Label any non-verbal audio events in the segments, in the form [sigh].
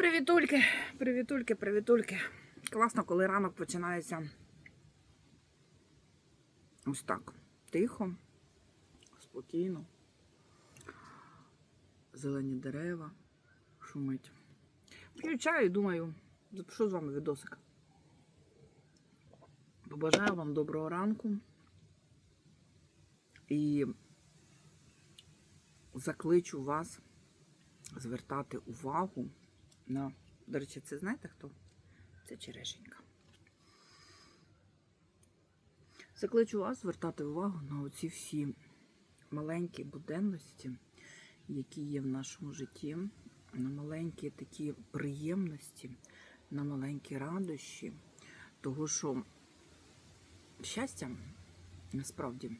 Привітульки, привітульки, привітульки. Класно, коли ранок починається ось так. Тихо, спокійно. Зелені дерева, шумить. П'ю чаю і думаю, запишу з вами відосик. Побажаю вам доброго ранку і закличу вас звертати увагу на. До речі, це знаєте хто? Це черешенька. Закличу вас звертати увагу на оці всі маленькі буденності, які є в нашому житті, на маленькі такі приємності, на маленькі радощі. Того, що щастя насправді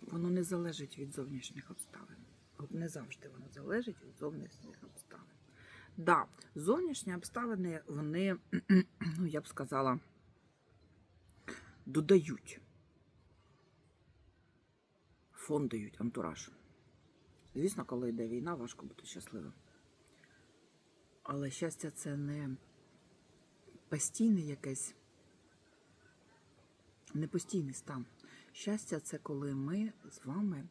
воно не залежить від зовнішніх обставин. От не завжди воно залежить від зовнішніх обставин. Да, зовнішні обставини, вони, [clears throat] ну я б сказала, додають, фон дають антураж. Звісно, коли йде війна, важко бути щасливим. Але щастя це не постійне якесь, не постійний стан. Щастя це коли ми з вами,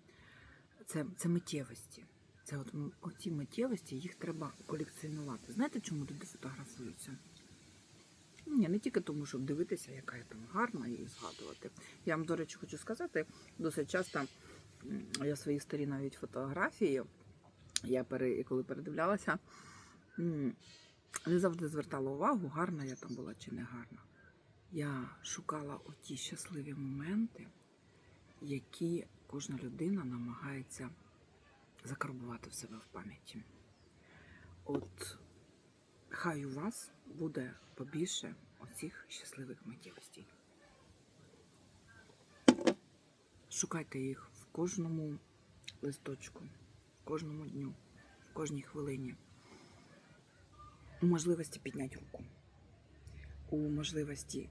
це, це миттєвості. Це от оці миттєвості, їх треба колекціонувати. Знаєте, чому люди фотографуються? Ні, не тільки тому, щоб дивитися, яка я там гарна і згадувати. Я вам, до речі, хочу сказати, досить часто я свої старі навіть фотографії, я пере, коли передивлялася, не завжди звертала увагу, гарна я там була чи не гарна. Я шукала оті щасливі моменти, які кожна людина намагається закарбувати в себе в пам'яті. От хай у вас буде побільше оцих щасливих миттєвостей. Шукайте їх в кожному листочку, в кожному дню, в кожній хвилині. У можливості підняти руку, у можливості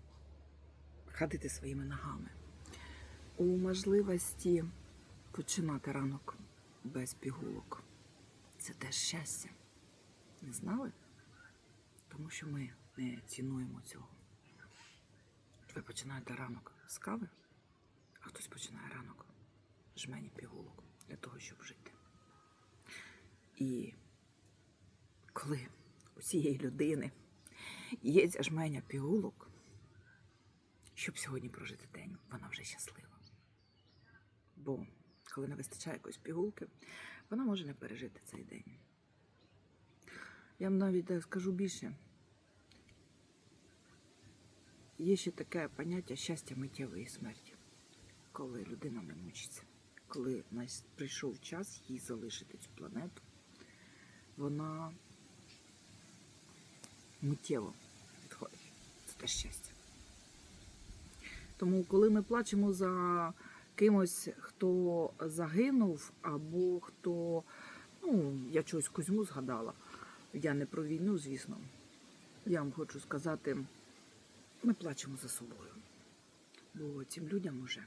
ходити своїми ногами, у можливості починати ранок без пігулок. Це теж щастя. Не знали? Тому що ми не цінуємо цього. Ви починаєте ранок з кави, а хтось починає ранок жмені пігулок для того, щоб жити. І коли у цієї людини є жменя пігулок, щоб сьогодні прожити день, вона вже щаслива. Бо коли не вистачає якоїсь пігулки, вона може не пережити цей день. Я вам навіть скажу більше. Є ще таке поняття щастя миттєвої смерті, коли людина не мучиться, коли прийшов час їй залишити цю планету, вона миттєво відходить. Це теж щастя. Тому, коли ми плачемо за кимось, хто загинув, або хто, ну, я чогось Кузьму згадала, я не про війну, звісно. Я вам хочу сказати, ми плачемо за собою. Бо цим людям уже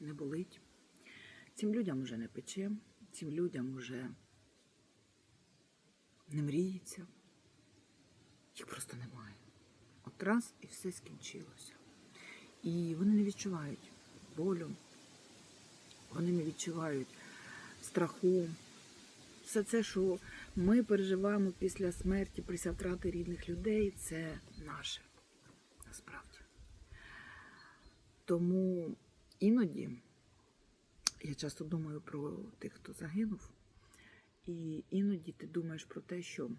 не болить, цим людям уже не пече, цим людям уже не мріється. Їх просто немає. От раз і все скінчилося. І вони не відчувають болю, вони не відчувають страху. Все це, що ми переживаємо після смерті, після втрати рідних людей, це наше насправді. Тому іноді я часто думаю про тих, хто загинув, і іноді ти думаєш про те, що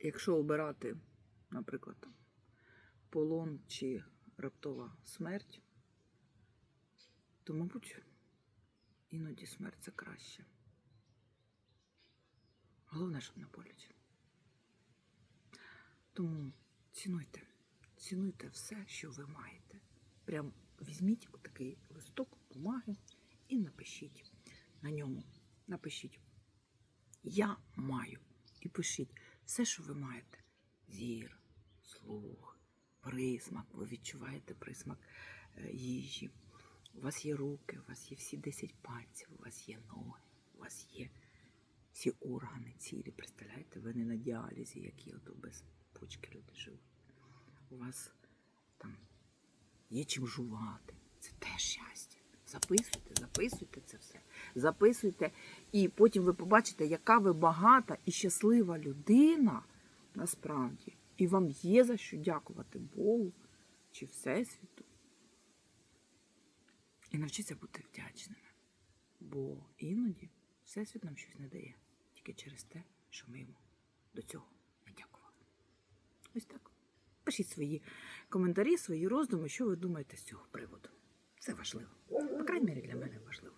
якщо обирати, наприклад, полон чи раптова смерть, то, мабуть, іноді смерть це краще. Головне, щоб не боляче. Тому цінуйте, цінуйте все, що ви маєте. Прям візьміть отакий листок бумаги і напишіть на ньому. Напишіть. Я маю. І пишіть все, що ви маєте. Зір, слух, присмак. Ви відчуваєте присмак е, їжі. У вас є руки, у вас є всі 10 пальців, у вас є ноги, у вас є всі органи цілі. Представляєте, ви не на діалізі, які ото без почки люди живуть. У вас там є чим жувати. Це теж щастя. Записуйте, записуйте це все. Записуйте, і потім ви побачите, яка ви багата і щаслива людина насправді. І вам є за що дякувати Богу чи Всесвіту. І навчіться бути вдячними. Бо іноді Всесвіт нам щось не дає тільки через те, що ми йому до цього не дякували. Ось так. Пишіть свої коментарі, свої роздуми, що ви думаєте з цього приводу. Це важливо. По крайній мірі для мене важливо.